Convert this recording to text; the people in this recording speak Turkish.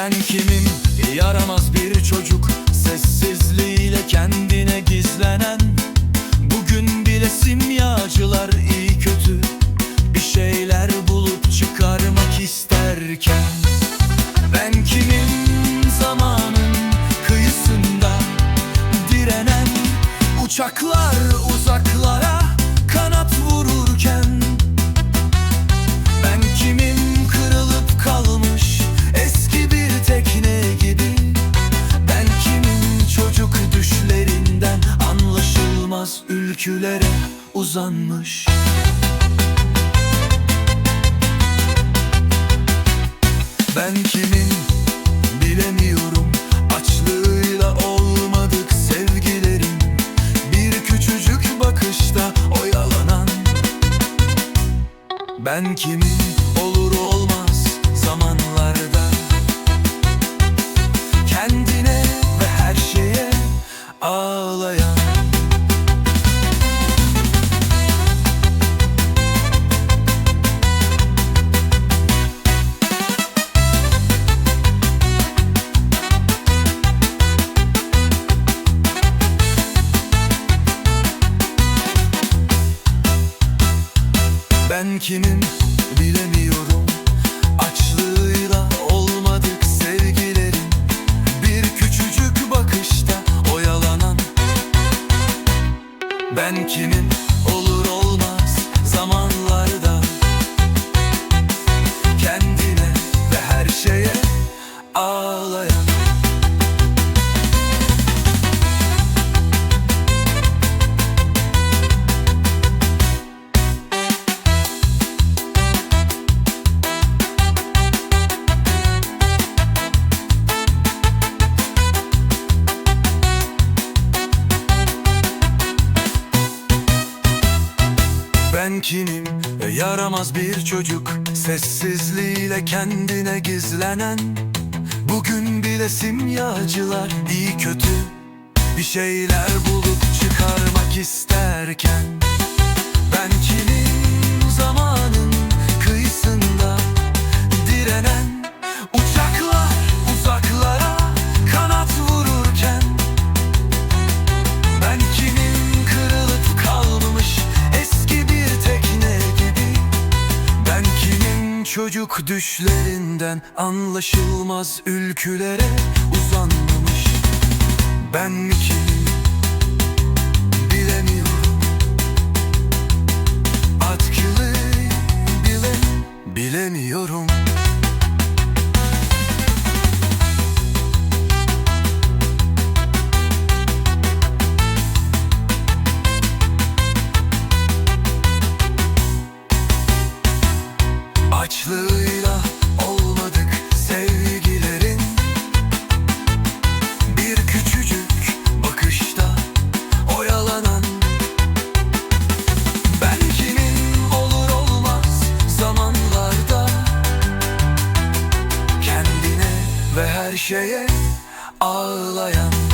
Ben kimim? Yaramaz bir çocuk. Sessizliğiyle kendine gizlenen. Bugün bile simyacılar iyi kötü. Bir şeyler bulup çıkarmak isterken. Ben kimim? Zamanın kıyısında Direnen. Uçaklar uzaklara anlaşılmaz ülkülere uzanmış. Ben kimim bilemiyorum. Açlığıyla olmadık sevgilerim Bir küçücük bakışta oyalanan. Ben kimim Ben kimim bilemiyorum. Açlığıyla olmadık sevgilerim. Bir küçücük bakışta oyalanan Ben kimim Ben kimim? E, Yaramaz bir çocuk. Sessizliğiyle kendine gizlenen. Bugün bile simyacılar iyi kötü. Bir şeyler bulup çıkarmak isterken çocuk düşlerinden anlaşılmaz ülkülere uzanmamış. Ben kimim Kendine ve her şeye ağlayan